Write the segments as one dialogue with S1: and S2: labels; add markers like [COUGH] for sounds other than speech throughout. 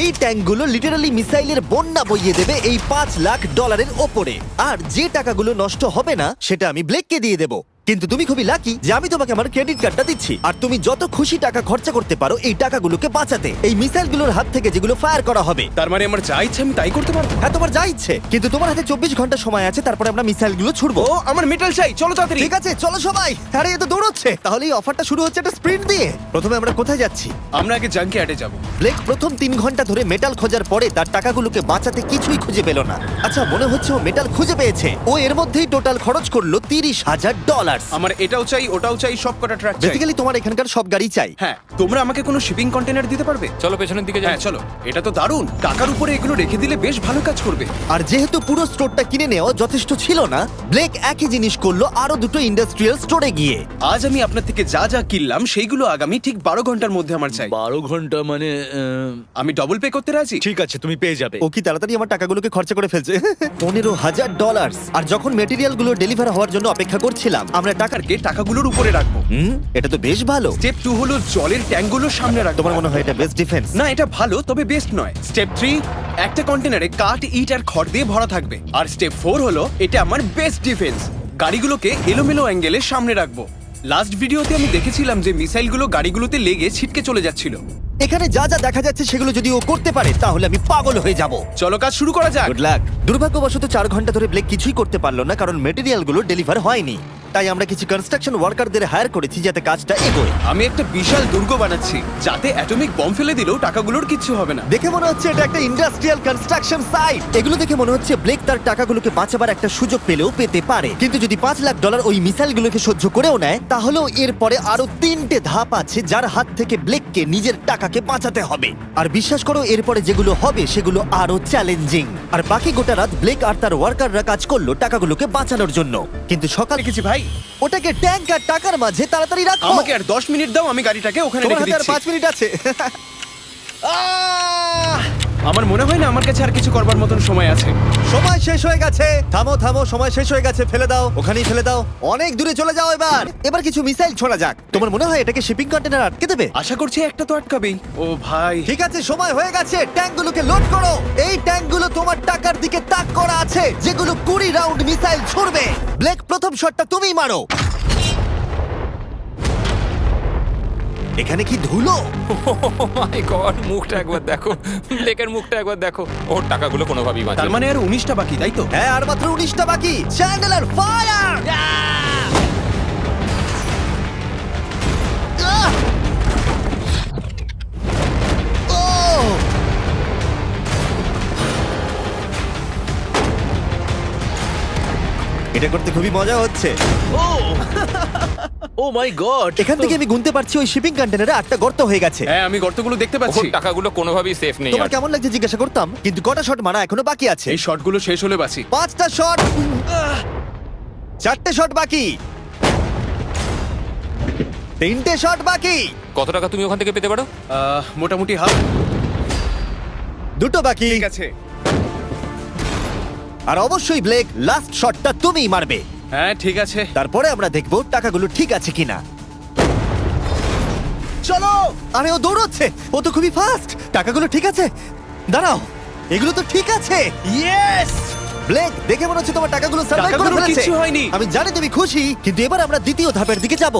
S1: এই ট্যাঙ্কগুলো লিটারালি মিসাইলের বন্যা বইয়ে দেবে এই পাঁচ লাখ ডলারের ওপরে। আর যে টাকাগুলো নষ্ট হবে না, সেটা আমি ব্লেককে দিয়ে দেবো। কিন্তু তুমি খুবই লাকি যে আমি তোমাকে আমার ক্রেডিট কার্ডটা দিচ্ছি। আর তুমি যত খুশি টাকা খরচা করতে পারো এই টাকাগুলোকে বাঁচাতে। এই মিসাইলগুলোর হাত থেকে যেগুলো ফায়ার করা হবে।
S2: তার মানে আমার যা ইচ্ছে আমি তাই করতে পারব?
S1: হ্যাঁ তোমার যা ইচ্ছে। কিন্তু তোমার হাতে চব্বিশ ঘণ্টা সময় আছে তারপরে আমরা মিসাইলগুলো ছুড়বো।
S2: ও আমার মেটাল চাই। চলো তাড়াতাড়ি।
S1: ঠিক আছে চলো সবাই। আরে এ তো দৌড়চ্ছে। তাহলে এই অফারটা শুরু হচ্ছে একটা স্প্রিন্ট দিয়ে। প্রথমে আমরা কোথায় যাচ্ছি?
S2: আমরা আগে জাঙ্কি অ্যাডে যাব।
S1: ব্লেক প্রথম তিন ঘণ্টা ধরে মেটাল খোঁজার পরে তার টাকাগুলোকে বাঁচাতে কিছুই খুঁজে পেল না। আচ্ছা মনে হচ্ছে ও মেটাল খুঁজে পেয়েছে। ও এর মধ্যেই টোটাল খরচ করল তিরিশ হাজার ডলার
S2: আমার এটাও চাই ওটাও চাই সব কটা ট্র্যাক চাই।
S1: বেসিক্যালি তোমার এখানকার সব গাড়ি চাই।
S2: হ্যাঁ তোমরা আমাকে কোনো শিপিং কন্টেনার দিতে পারবে?
S3: চলো পেছনের দিকে যাই।
S2: হ্যাঁ চলো। এটা তো দারুণ। টাকার উপরে এগুলো রেখে দিলে বেশ ভালো কাজ করবে।
S1: আর যেহেতু পুরো স্টোরটা কিনে নেওয়া যথেষ্ট ছিল না ব্লেক একই জিনিস করল আরও দুটো ইন্ডাস্ট্রিয়াল স্টোরে গিয়ে।
S2: আজ আমি আপনার থেকে যা যা কিনলাম সেইগুলো আগামী ঠিক বারো ঘণ্টার মধ্যে আমার চাই।
S4: বারো ঘণ্টা মানে আহ,
S2: আমি ডবল পে করতে রাজি?
S4: ঠিক আছে তুমি পেয়ে যাবে।
S1: ও কি তাড়াতাড়ি আমার টাকাগুলোকে খরচা করে ফেলছে? [LAUGHS] পনেরো হাজার ডলার আর যখন মেটেরিয়ালগুলো ডেলিভার হওয়ার জন্য অপেক্ষা করছিলাম আমরা টাকা
S2: টাকারকে টাকাগুলোর উপরে রাখব।
S1: হুম? এটা তো বেশ ভালো।
S2: স্টেপ টু হলো জলের ট্যাঙ্কগুলো সামনে রাখব।
S1: তোমার মনে হয় এটা বেস্ট ডিফেন্স
S2: না এটা ভালো তবে বেস্ট নয়। স্টেপ থ্রি একটা কন্টেনারে কাঠ ইট আর খড় দিয়ে ভরা থাকবে। আর স্টেপ ফোর হলো এটা আমার বেস্ট ডিফেন্স গাড়িগুলোকে এলোমেলো অ্যাঙ্গেলে সামনে রাখব। লাস্ট ভিডিওতে আমি দেখেছিলাম যে মিসাইলগুলো গাড়িগুলোতে লেগে ছিটকে চলে যাচ্ছিল।
S1: এখানে যা যা দেখা যাচ্ছে সেগুলো যদি ও করতে পারে তাহলে আমি পাগল হয়ে যাব।
S2: চলো কাজ শুরু করা যাক।
S1: গুড লাক দুর্ভাগ্যবশত চার ঘণ্টা ধরে ব্লেক কিছুই করতে পারল না কারণ মেটেরিয়ালগুলো ডেলিভার হয়নি। তাই আমরা কিছু কনস্ট্রাকশন ওয়ার্কারদের হায়ার করেছি যাতে কাজটা এগোয়।
S2: আমি একটা বিশাল দুর্গ বানাচ্ছি যাতে অ্যাটমিক বম ফেলে দিলেও টাকাগুলোর কিচ্ছু হবে না।
S1: দেখে মনে হচ্ছে এটা একটা ইন্ডাস্ট্রিয়াল কনস্ট্রাকশন সাইট এগুলো দেখে মনে হচ্ছে ব্লেক তার টাকাগুলোকে বাঁচাবার একটা সুযোগ পেলেও পেতে পারে। কিন্তু যদি পাঁচ লাখ ডলার ওই মিসাইলগুলোকে সহ্য করেও নেয় তাহলেও এরপরে আরও তিনটে ধাপ আছে যার হাত থেকে ব্লেককে নিজের টাকাকে বাঁচাতে হবে। আর বিশ্বাস করো এরপরে যেগুলো হবে সেগুলো আরও চ্যালেঞ্জিং আর বাকি গোটা রাত ব্লেক আর তার ওয়ার্কাররা কাজ করল টাকাগুলোকে বাঁচানোর জন্য। কিন্তু সকালে
S2: কিছু ভাই
S1: ওটাকে ট্যাঙ্ক আর টাকার মাঝে তাড়াতাড়ি রাখো
S2: আমাকে আর দশ মিনিট দাও আমি গাড়িটাকে ওখানে
S1: তোমার
S2: রেখে
S1: হাতে আর
S2: দিচ্ছি
S1: পাঁচ মিনিট আছে
S2: আহ! [LAUGHS] আমার মনে হয় না আমার কাছে আর কিছু করবার মতন সময় আছে।
S1: সময় শেষ হয়ে গেছে। থামো থামো সময় শেষ হয়ে গেছে ফেলে দাও ওখানেই ফেলে দাও। অনেক দূরে চলে যাও এবার। এবার কিছু মিসাইল ছোড়া যাক। তোমার মনে হয় এটাকে শিপিং কন্টেনার আটকে দেবে?
S2: আশা করছি একটা তো আটকাবেই। ও ভাই।
S1: ঠিক আছে সময় হয়ে গেছে। ট্যাঙ্কগুলোকে লোড করো। এই ট্যাঙ্কগুলো তোমার টাকার দিকে তাক করা আছে যেগুলো কুড়ি রাউন্ড মিসাইল ছুড়বে। ব্লেক প্রথম শটটা তুমিই মারো। এখানে কি ধুলো?
S3: মাই গড মুখটা একবার দেখো। ব্লেকের মুখটা একবার দেখো। ওর টাকাগুলো কোনোভাবেই বাঁচবে
S2: তার মানে আর উনিশটা বাকি তাই তো?
S1: হ্যাঁ আর মাত্র উনিশটা বাকি। চ্যান্ডেলার ফায়ার এটা করতে খুবই মজা হচ্ছে।
S4: ও মাই গড
S1: এখান থেকে আমি গুনতে পারছি ওই শিপিং কন্টেনারে আটটা গর্ত হয়ে গেছে।
S2: হ্যাঁ আমি গর্তগুলো দেখতে
S3: ওর
S2: পাচ্ছি
S3: টাকাগুলো কোনোভাবেই সেফ নেই
S1: তোমার
S3: আর।
S1: কেমন লাগছে জিজ্ঞাসা করতাম কিন্তু কটা শট মারা এখনও বাকি আছে?
S2: এই শটগুলো শেষ হলে বাঁচি।
S1: পাঁচটা শট চারটে শট বাকি। তিনটে শট বাকি।
S3: কত টাকা তুমি ওখান থেকে পেতে পারো?
S2: আহ, মোটামুটি হাফ।
S1: দুটো বাকি।
S2: ঠিক আছে।
S1: আর অবশ্যই ব্লেক লাস্ট শটটা তুমিই মারবে।
S2: হ্যাঁ ঠিক আছে।
S1: তারপরে আমরা দেখব টাকাগুলো ঠিক আছে কিনা। চলো আরে ও দৌড়চ্ছে ও তো খুবই ফাস্ট টাকাগুলো ঠিক আছে। দাঁড়াও এগুলো তো ঠিক আছে।
S2: ইয়েস
S1: ব্লেক দেখে মনে হচ্ছে তোমার টাকাগুলো সার্ভাইভ করে
S2: টাকাগুলোর
S1: ফেলেছে
S2: কিচ্ছু হয়নি।
S1: আমি জানি তুমি খুশি কিন্তু এবার আমরা দ্বিতীয় ধাপের দিকে যাব।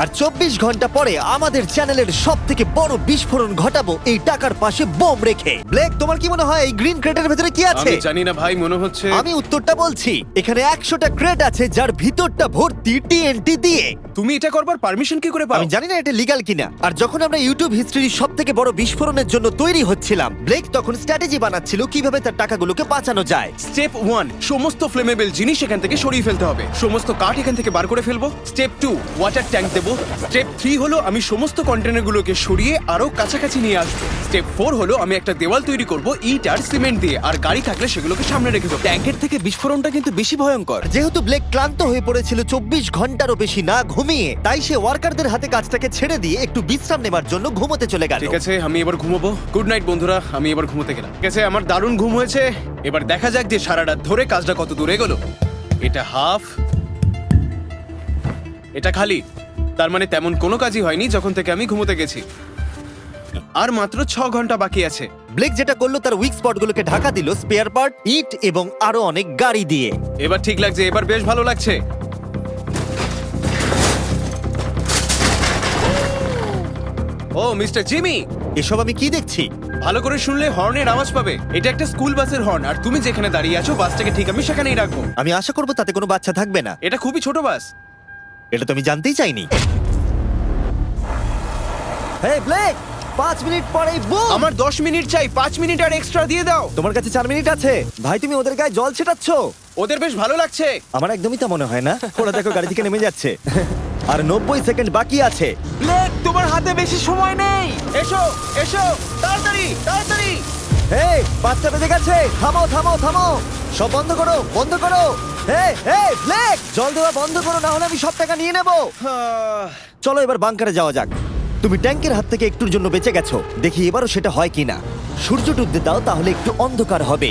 S1: আর চব্বিশ ঘণ্টা পরে আমাদের চ্যানেলের সব থেকে বড় বিস্ফোরণ ঘটাবো এই টাকার পাশে বোম রেখে। ব্লেক তোমার কি মনে হয় এই গ্রিন ক্রেটের ভেতরে কি আছে?
S2: আমি জানি না ভাই মনে হচ্ছে
S1: আমি উত্তরটা বলছি। এখানে একশোটা ক্রেট আছে যার ভিতরটা ভর্তি টিএনটি দিয়ে।
S2: তুমি এটা করবার পারমিশন কি করে পাও?
S1: আমি জানি না এটা লিগাল কিনা। আর যখন আমরা ইউটিউব হিস্ট্রির সব থেকে বড় বিস্ফোরণের জন্য তৈরি হচ্ছিলাম ব্লেক তখন স্ট্র্যাটেজি বানাচ্ছিল কীভাবে তার টাকাগুলোকে বাঁচানো যায়।
S2: স্টেপ ওয়ান সমস্ত ফ্লেমেবল জিনিস এখান থেকে সরিয়ে ফেলতে হবে। সমস্ত কাঠ এখান থেকে বার করে ফেলব। স্টেপ টু ওয়াটার ট্যাঙ্ক দেবো। স্টেপ থ্রি হলো আমি সমস্ত কন্টেনারগুলোকে সরিয়ে আরও কাছাকাছি নিয়ে আসব। স্টেপ ফোর হলো আমি একটা দেওয়াল তৈরি করব ইট আর সিমেন্ট দিয়ে। আর গাড়ি থাকলে সেগুলোকে সামনে রেখে দেবো। ট্যাঙ্কের থেকে বিস্ফোরণটা কিন্তু বেশি ভয়ঙ্কর।
S1: যেহেতু ব্লেক ক্লান্ত হয়ে পড়েছিল চব্বিশ ঘন্টারও বেশি না ঘুমিয়ে। তাই সে ওয়ার্কারদের হাতে কাজটাকে ছেড়ে দিয়ে একটু বিশ্রাম নেবার জন্য ঘুমোতে চলে গেল।
S2: ঠিক আছে আমি এবার ঘুমোবো। গুড নাইট বন্ধুরা আমি এবার ঘুমোতে গেলাম। ঠিক আছে আমার দারুণ ঘুম হয়েছে। এবার দেখা যাক যে সারা রাত ধরে কাজটা কত দূরে গেল এটা হাফ এটা খালি। তার মানে তেমন কোনো কাজই হয়নি যখন থেকে আমি ঘুমোতে গেছি। আর মাত্র ছ ঘণ্টা বাকি আছে।
S1: ব্লেক যেটা করল তার উইক স্পটগুলোকে ঢাকা দিল স্পেয়ার পার্ট ইট এবং আরও অনেক গাড়ি দিয়ে।
S2: এবার ঠিক লাগছে এবার বেশ ভালো লাগছে। ও মিস্টার জিমি।
S1: এসব আমি কি দেখছি?
S2: ভালো করে শুনলে হর্নের আওয়াজ পাবে। এটা একটা স্কুল বাসের হর্ন আর তুমি যেখানে দাঁড়িয়ে আছো বাসটাকে ঠিক আমি সেখানেই রাখব।
S1: আমি আশা করব তাতে কোনো বাচ্চা থাকবে না।
S2: এটা খুবই ছোট বাস।
S1: এটা তো আমি জানতেই চাইনি। হে ব্লেক পাঁচ মিনিট পরেই বুম
S2: আমার দশ মিনিট চাই পাঁচ মিনিট আর এক্সট্রা দিয়ে দাও।
S1: তোমার কাছে চার মিনিট আছে। ভাই তুমি ওদের গায়ে জল ছেটাচ্ছ?
S2: ওদের বেশ ভালো লাগছে।
S1: আমার একদমই তা মনে হয় না। ওরা দেখো গাড়ি থেকে নেমে যাচ্ছে। আর নব্বই সেকেন্ড বাকি আছে।
S2: ব্লেক! তোমার হাতে বেশি সময় নেই। এসো এসো তাড়াতাড়ি তাড়াতাড়ি।
S1: হে পাঁচটা বেজে গেছে থামো থামো থামো। সব বন্ধ করো বন্ধ করো। হে হে ব্লেক জল দেওয়া বন্ধ করো না হলে আমি সব টাকা নিয়ে নেব।
S2: আহ,
S1: চলো এবার বাংকারে যাওয়া যাক। তুমি ট্যাঙ্কের হাত থেকে একটুর জন্য বেঁচে গেছো। দেখি এবারও সেটা হয় কিনা। সূর্য ডুবতে দাও তাহলে একটু অন্ধকার হবে।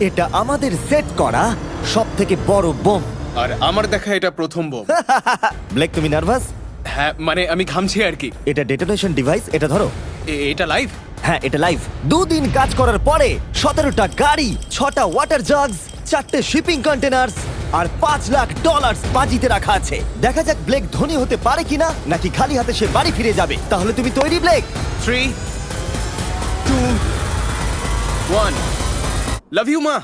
S1: এটা আমাদের সেট করা সব থেকে বড় বোম।
S2: আর আমার দেখা এটা প্রথম বোম। [LAUGHS]
S1: ব্লেক তুমি নার্ভাস?
S2: হ্যাঁ মানে আমি ঘামছি আর কি।
S1: এটা ডেটোনেশন ডিভাইস এটা ধরো।
S2: এ- এটা লাইভ
S1: হ্যাঁ এটা লাইভ দুদিন কাজ করার পরে সতেরোটা গাড়ি ছটা ওয়াটার জাগস চারটে শিপিং কন্টেনার্স আর পাঁচ লাখ ডলার বাজিতে রাখা আছে। দেখা যাক ব্লেক ধনী হতে পারে কিনা নাকি খালি হাতে সে বাড়ি ফিরে যাবে। তাহলে তুমি তৈরি Blake
S2: three two one love you মা।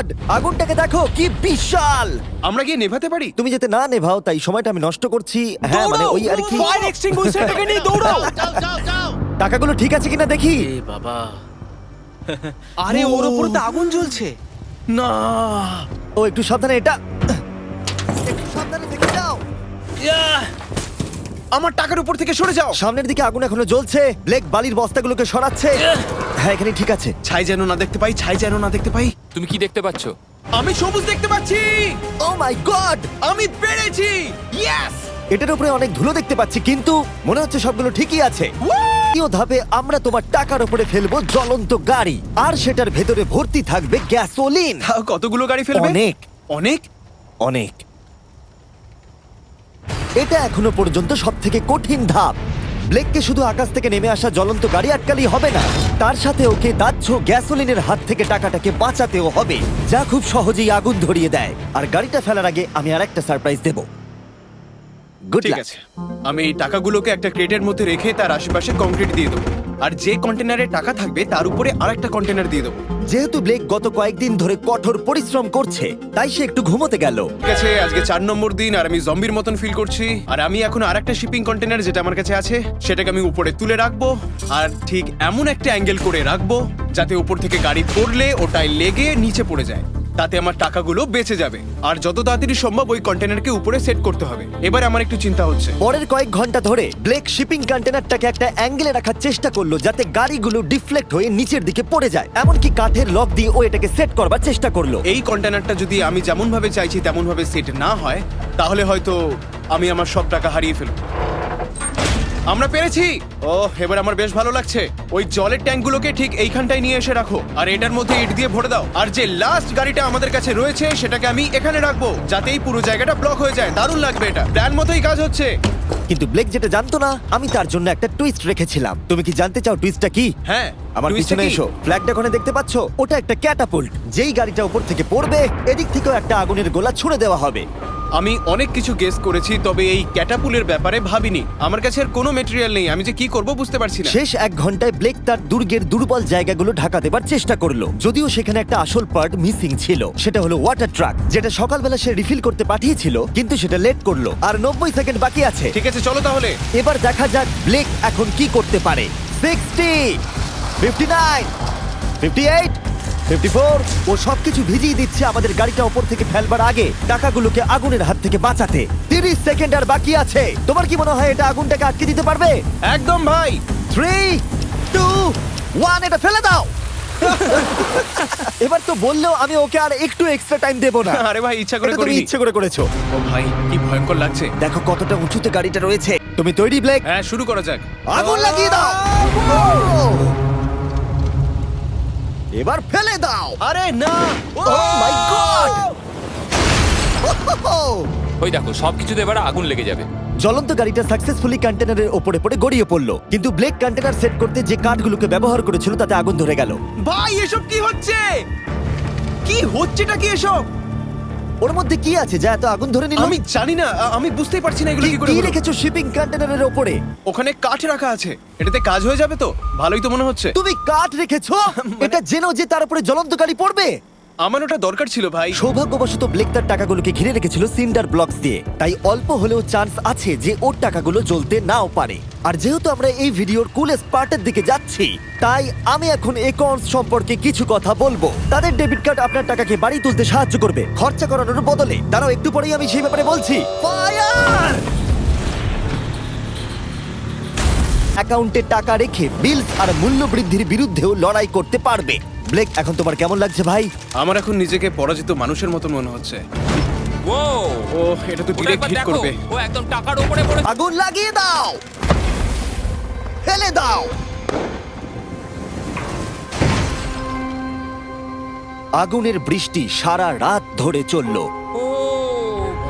S1: গড আগুনটাকে দেখো কি বিশাল!
S2: আমরা গিয়ে নেভাতে পারি?
S1: তুমি যেতে না নেভাও তাই সময়টা আমি নষ্ট করছি। হ্যাঁ মানে ওই আর কি
S2: ফায়ার এক্সটিংগুইশারটাকে নিয়ে দৌড়াও!
S1: টাকাগুলো ঠিক আছে কিনা দেখি?
S4: এ বাবা।
S2: আরে ওর উপর তো আগুন জ্বলছে।
S4: না।
S1: ও একটু সাবধানে এটা একটু সাবধানে থেকে যাও!
S2: আমার টাকার উপর থেকে সরে যাও।
S1: সামনের দিকে আগুন এখনও জ্বলছে। ব্লেক বালির বস্তাগুলোকে সরাচ্ছে। হ্যাঁ এখানে ঠিক আছে।
S2: ছাই যেন না দেখতে পাই ছাই যেন না দেখতে পাই।
S3: তুমি কি দেখতে পাচ্ছ?
S2: আমি সবুজ দেখতে পাচ্ছি।
S1: ও মাই গড
S2: আমি পেরেছি। ইয়েস
S1: এটার উপরে অনেক ধুলো দেখতে পাচ্ছি কিন্তু মনে হচ্ছে সবগুলো ঠিকই আছে। দ্বিতীয় ধাপে আমরা তোমার টাকার উপরে ফেলব জ্বলন্ত গাড়ি। আর সেটার ভেতরে ভর্তি থাকবে গ্যাসোলিন
S2: কতগুলো গাড়ি ফেলবে?
S1: অনেক।
S2: অনেক?
S1: অনেক। এটা এখনও পর্যন্ত সব থেকে কঠিন ধাপ। ব্লেককে শুধু আকাশ থেকে নেমে আসা জ্বলন্ত গাড়ি আটকালেই হবে না। তার সাথে ওকে দাহ্য গ্যাসোলিনের হাত থেকে টাকাটাকে বাঁচাতেও হবে যা খুব সহজেই আগুন ধরিয়ে দেয়। আর গাড়িটা ফেলার আগে আমি আর একটা সারপ্রাইজ দেব। গুড
S2: ঠিক আছে। আমি এই টাকাগুলোকে একটা ক্রেটের মধ্যে রেখে তার আশেপাশে কংক্রিট দিয়ে দেবো। আর যে কন্টেনারে টাকা থাকবে তার উপরে আরেকটা কন্টেনার দিয়ে দেবো।
S1: যেহেতু ব্লেক গত কয়েকদিন ধরে কঠোর পরিশ্রম করছে তাই সে একটু ঘুমোতে গেল।
S2: ঠিক আছে আজকে চার নম্বর দিন আর আমি জম্বির মতন ফিল করছি। আর আমি এখন আরেকটা শিপিং কন্টেনার যেটা আমার কাছে আছে সেটাকে আমি উপরে তুলে রাখব। আর ঠিক এমন একটা অ্যাঙ্গেল করে রাখব যাতে উপর থেকে গাড়ি পড়লে ওটায় লেগে নিচে পড়ে যায়। তাতে আমার টাকাগুলো বেঁচে যাবে। আর যত তাড়াতাড়ি সম্ভব ওই কন্টেনারকে উপরে সেট করতে হবে। এবার আমার একটু চিন্তা হচ্ছে।
S1: পরের কয়েক ঘণ্টা ধরে ব্লেক শিপিং কন্টেনারটাকে একটা অ্যাঙ্গেলে রাখার চেষ্টা করল যাতে গাড়িগুলো ডিফ্লেক্ট হয়ে নিচের দিকে পড়ে যায়। এমনকি কাঠের লক দিয়ে ও এটাকে সেট করবার চেষ্টা করল।
S2: এই কন্টেনারটা যদি আমি যেমন ভাবে চাইছি তেমন ভাবে সেট না হয় তাহলে হয়তো আমি আমার সব টাকা হারিয়ে ফেলব। আমরা পেরেছি। ও এবার আমার বেশ ভালো লাগছে। ওই জলের ট্যাঙ্কগুলোকে ঠিক এইখানটায় নিয়ে এসে রাখো। আর এটার মধ্যে ইট দিয়ে ভরে দাও। আর যে লাস্ট গাড়িটা আমাদের কাছে রয়েছে সেটাকে আমি এখানে রাখব। যাতে এই পুরো জায়গাটা ব্লক হয়ে যায়। দারুণ লাগবে এটা। প্ল্যান মতোই কাজ হচ্ছে।
S1: কিন্তু ব্লেক যেটা জানতো না আমি তার জন্য একটা টুইস্ট রেখেছিলাম। তুমি কি জানতে চাও টুইস্টটা কি?
S2: হ্যাঁ
S1: আমার
S2: twist টা
S1: পিছনে
S2: কি?
S1: এসো। ফ্ল্যাগটা ওখানে দেখতে পাচ্ছ? ওটা একটা ক্যাটাপুল্ট যেই গাড়িটা উপর থেকে পড়বে এদিক থেকেও একটা আগুনের গোলা ছুড়ে দেওয়া হবে।
S2: আমি অনেক কিছু গেস করেছি তবে এই ক্যাটাপুলের ব্যাপারে ভাবিনি। আমার কাছে আর কোনো মেটেরিয়াল নেই আমি যে কি করব বুঝতে পারছি না।
S1: শেষ এক ঘন্টায় ব্লেক তার দুর্গের দুর্বল জায়গাগুলো ঢাকা দেবার চেষ্টা করল। যদিও সেখানে একটা আসল পার্ট মিসিং ছিল। সেটা হলো ওয়াটার ট্রাক যেটা সকালবেলা সে রিফিল করতে পাঠিয়েছিল কিন্তু সেটা লেট করল। আর নব্বই সেকেন্ড বাকি আছে।
S2: ঠিক আছে চলো তাহলে।
S1: এবার দেখা যাক ব্লেক এখন কি করতে পারে। Sixty fifty nine fifty eight fifty four. ও সবকিছু ভিজিয়ে দিচ্ছে আমাদের গাড়িটা ওপর থেকে ফেলবার আগে। টাকাগুলোকে আগুনের হাত থেকে বাঁচাতে। তিরিশ সেকেন্ড আর বাকি আছে। তোমার কি মনে হয় এটা আগুনটাকে আটকে দিতে পারবে?
S2: একদম ভাই।
S1: থ্রি টু ওয়ান এটা ফেলে দাও। এবার তো বললেও আমি ওকে আর একটু এক্সট্রা টাইম দেবো না।
S2: আরে ভাই ইচ্ছা করে করিনি।
S1: ইচ্ছে করে করেছ।
S2: ও ভাই কি ভয়ঙ্কর লাগছে।
S1: দেখো কতটা উঁচুতে গাড়িটা রয়েছে। তুমি তৈরি ব্লেক
S2: হ্যাঁ শুরু করা যাক।
S1: আগুন লাগিয়ে দাও। এবার ফেলে দাও।
S2: আরে না।
S1: ও মাই গড
S3: ওই দেখো সবকিছুতে এবার আগুন লেগে যাবে।
S1: জ্বলন্ত গাড়িটা সাকসেসফুলি কন্টেনারের ওপরে পড়ে গড়িয়ে পড়ল। কিন্তু ব্লেক কন্টেনার সেট করতে যে কাঠগুলোকে ব্যবহার করেছিল তাতে আগুন ধরে গেল।
S2: ভাই এসব কি হচ্ছে? কি হচ্ছেটা কি এসব?
S1: ওর মধ্যে কি আছে? যা এত আগুন ধরে নিল?
S2: আমি জানি না আ- আমি বুঝতেই পারছি না এগুলো
S1: কি
S2: কি করে
S1: কি
S2: হলো।
S1: রেখেছো শিপিং কন্টেনারের ওপরে?
S2: ওখানে কাঠ রাখা আছে এটাতে কাজ হয়ে যাবে তো? ভালোই তো মনে হচ্ছে।
S1: তুমি কাঠ রেখেছো? [LAUGHS]
S2: মানে-
S1: এটা জেনো যে তার উপরে জ্বলন্ত গাড়ি পড়বে?
S2: আমার ওটা দরকার ছিল ভাই।
S1: সৌভাগ্যবশত ব্লেক তার টাকাগুলোকে ঘিরে রেখেছিল সিন্ডার ব্লকস দিয়ে। তাই অল্প হলেও চান্স আছে যে ওর টাকাগুলো জ্বলতে নাও পারে। আর যেহেতু আমরা এই ভিডিওর কুলেস্ট পার্টের দিকে যাচ্ছি, তাই আমি এখন একর্নস সম্পর্কে কিছু কথা বলব। তাদের ডেবিট কার্ড আপনার টাকাকে বাড়ি তুলতে সাহায্য করবে। খরচা করানোর বদলে। দাঁড়াও, একটু পরেই আমি সেই ব্যাপারে বলছি। ফায়ার অ্যাকাউন্টে টাকা রেখে বিলস আর মূল্য বৃদ্ধির বিরুদ্ধেও লড়াই করতে পারবে। ব্লেক এখন তোমার কেমন লাগছে ভাই?
S2: আমার এখন নিজেকে পরাজিত মানুষের মতো মনে হচ্ছে।
S3: ও
S2: ও এটা তো ডিরেক্ট হিট করবে।
S3: ও একদম টাকার উপরে পড়ে
S1: আগুন লাগিয়ে দাও! ফেলে দাও! আগুনের বৃষ্টি সারা রাত ধরে চলল।
S3: ও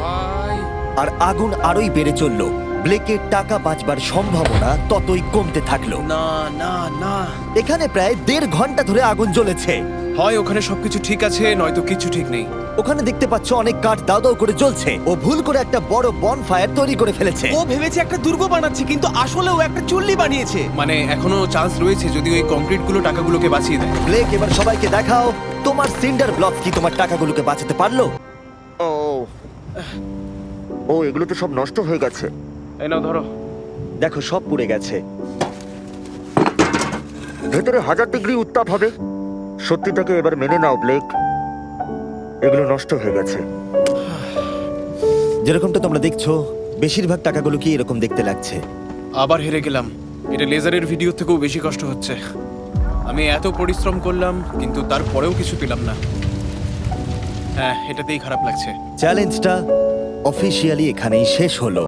S3: ভাই।
S1: আর আগুন আরোই বেড়ে চলল। ব্লেকের টাকা বাঁচবার সম্ভাবনা ততই কমতে থাকল।
S2: না না না।
S1: এখানে প্রায় দেড় ঘণ্টা ধরে আগুন জ্বলেছে।
S2: হয় ওখানে সবকিছু ঠিক আছে নয়তো কিছু ঠিক নেই।
S1: ওখানে দেখতে পাচ্ছ অনেক কাঠ দাও দাও করে জ্বলছে। ও ভুল করে একটা বড় বন ফায়ার তৈরি করে ফেলেছে।
S5: ও ভেবেছে একটা দুর্গ বানাচ্ছে কিন্তু আসলে ও একটা চুল্লি বানিয়েছে।
S2: মানে এখনও চান্স রয়েছে যদি ওই কংক্রিটগুলো টাকাগুলোকে বাঁচিয়ে দেয়।
S1: ব্লেক এবার সবাইকে দেখাও তোমার সিন্ডার ব্লক কি তোমার টাকাগুলোকে বাঁচাতে পারল? ও ও এগুলো তো সব নষ্ট হয়ে গেছে।
S2: এই নাও ধরো।
S1: দেখো সব পুড়ে গেছে। ভেতরে হাজার ডিগ্রি উত্তাপ হবে। সত্যিটাকে এবার মেনে নাও ব্লেক। এগুলো নষ্ট হয়ে গেছে। যেরকমটা তোমরা দেখছ বেশিরভাগ টাকাগুলো কি এরকম দেখতে লাগছে।
S2: আবার হেরে গেলাম। এটা লেজারের ভিডিও থেকেও বেশি কষ্ট হচ্ছে। আমি এত পরিশ্রম করলাম কিন্তু তারপরেও কিছু পেলাম না। হ্যাঁ এটাতেই খারাপ লাগছে।
S1: চ্যালেঞ্জটা অফিসিয়ালি এখানেই শেষ হলো।